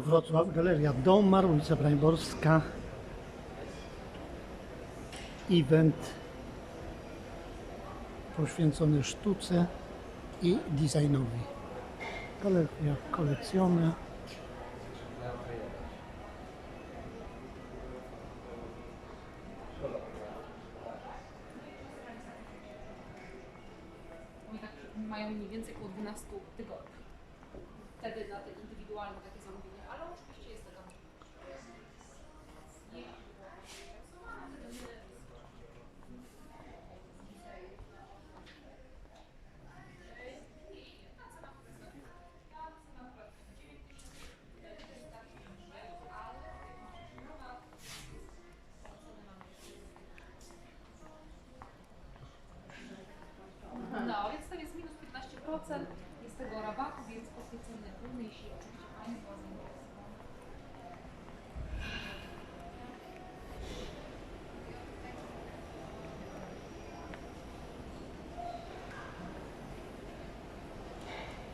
Wrocław, Galeria Domar, ulica Brańborska. Event poświęcony sztuce i designowi. Galeria kolekcjony. Oni tak mają mniej więcej około 12 tygodni. Wtedy na te indywidualne takie zamówienia, ale oczywiście jest taka. No, więc to jest minus 15%, z tego rabatu, więc poświęcony głównej sieci, oczywiście Pani